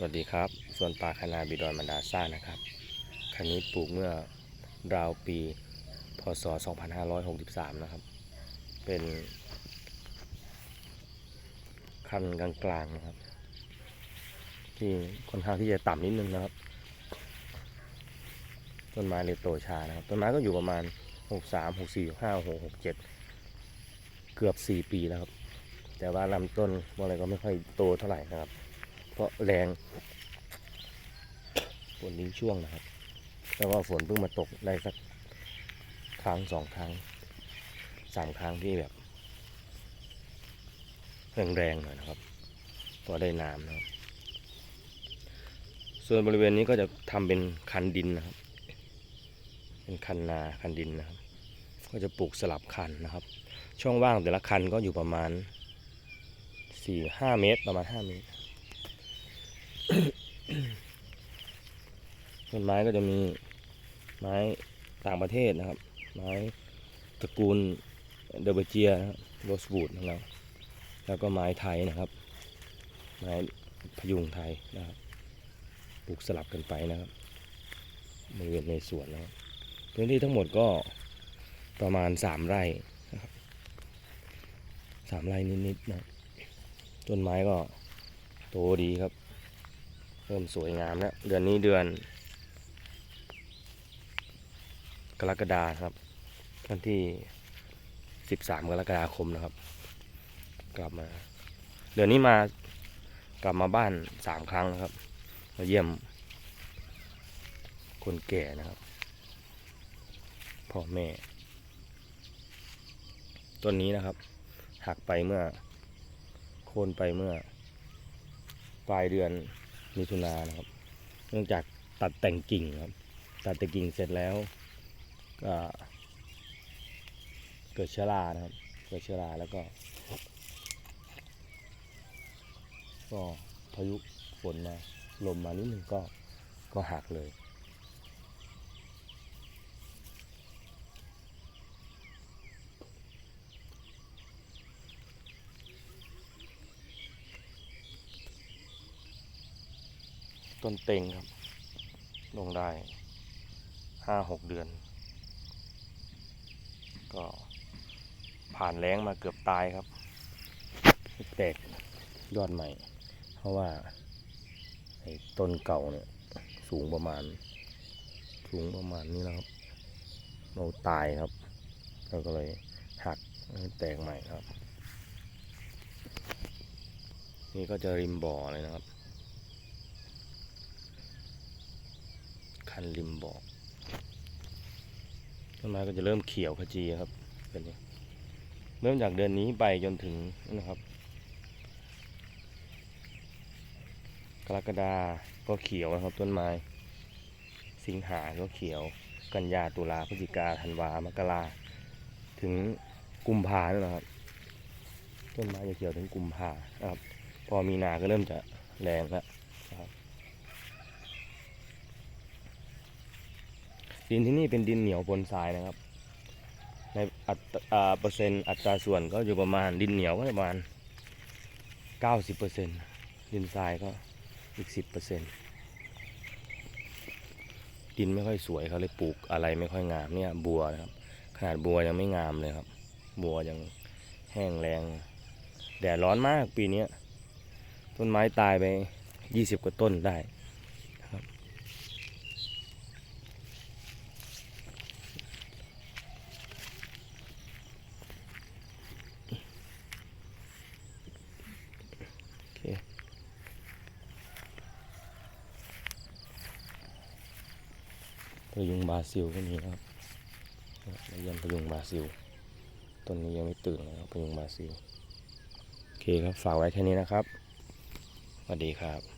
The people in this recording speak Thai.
สวัสดีครับส่วนป่าคณาบิดอนมันดาซ่านะครับคันนี้ปลูกเมื่อราวปี พศ 2563 นะครับ เป็นคันกลางๆนะครับ ที่ค่อนข้างที่จะต่ำนิดนึงนะครับ ต้นไม้เลยโตช้านะครับ ต้นไม้ก็อยู่ประมาณ 63 64 65 6 67เกือบ 4 ปีแล้วครับ แต่ว่าลำต้นอะไรก็ไม่ค่อยโตเท่าไหร่นะครับ เพราะแรงฝนทิ้ช่วงนะครับ แต่ว่าฝนเพิ่งมาตกได้สักครั้งสองครั้งสามครั้งที่แบบแรงๆหน่อยนะครับพอได้น้ำนะครับ ส่วนบริเวณนี้ก็จะทำเป็นคันดินนะครับ เป็นคันนาคันดินนะครับ ก็จะปลูกสลับคันนะครับ ช่องว่างแต่ละคันก็อยู่ประมาณสี่ห้าเมตรประมาณห้าเมตร ต้นไม้ก็จะมีไม้ต่างประเทศนะครับ ไม้ตระกูลเดอร์เบเจียนะครับโรสบูดของเราแล้วก็ไม้ไทยนะครับ ไม้พยุงไทยนะครับปลูกสลับกันไปนะครับบริเวณในสวนนะครับพื้นที่ทั้งหมดก็ประมาณสามไร่นะครับสามไร่นิดๆนะต้นไม้ก็โตดีครับ เริ่มสวยงามแล้ว เดือนนี้เดือน กรกฎาครับ วันที่13กรกฎาคมนะครับ กลับมา เดือนนี้มากลับมาบ้านสามครั้งนะครับ มาเยี่ยม คนแก่นะครับพ่อแม่ ต้นนี้นะครับ หักไปเมื่อโค่นไปเมื่อปลายเดือน มิถุนานะครับ เนื่องจากตัดแต่งกิ่งครับ ตัดแต่งกิ่งเสร็จแล้วก็เกิดเชื้อรานะครับ เกิดเชื้อราแล้วก็ ก็พายุฝนมาลมมานิดหนึ่งก็ก็หักเลย ต้นเต็งครับ ลงได้ห้าหกเดือน ก็ผ่านแล้งมาเกือบตายครับ แตกยอดใหม่ เพราะว่าไอ้ต้นเก่าเนี่ยสูงประมาณ สูงประมาณนี้นะครับเราตายครับเราก็เลยหักแตกใหม่ครับ นี่ก็จะริมบ่อเลยนะครับ คันริมบ่อต้นไม้ก็จะเริ่มเขียวขจีครับเป็นนี้เริ่มจากเดือนนี้ไปจนถึงนะครับ กรกฎาก็เขียวนะครับต้นไม้ สิงหาก็เขียว กันยาตุลาพฤศจิกาธันวามกราถึงกุมภาเนี่ยนะครับ ต้นไม้จะเขียวถึงกุมภานะครับ พอมีนาก็เริ่มจะแรงแล้วนะครับ ดินที่นี่เป็นดินเหนียวปนทรายนะครับ ในอัตราเปอร์เซ็นต์อัตราส่วนก็อยู่ประมาณดินเหนียวก็ประมาณ 90เปอร์เซ็นต์ดินทรายก็อีก 10เปอร์เซ็นต์ดินไม่ค่อยสวยเขาเลยปลูกอะไรไม่ค่อยงามเนี่ยบัวนะครับ ขนาดบัวยังไม่งามเลยครับ บัวยังแห้งแรงแดดร้อนมากปีนี้ต้นไม้ตายไป 20 กว่าต้นได้ โอเค พยุงบาซิลก็มีนะครับมาเยี่ยมพยุงบาซิลต้นนี้ยังไม่ตื่นนะครับพยุงบาซิล โอเคครับ ฝากไว้แค่นี้นะครับ สวัสดีครับ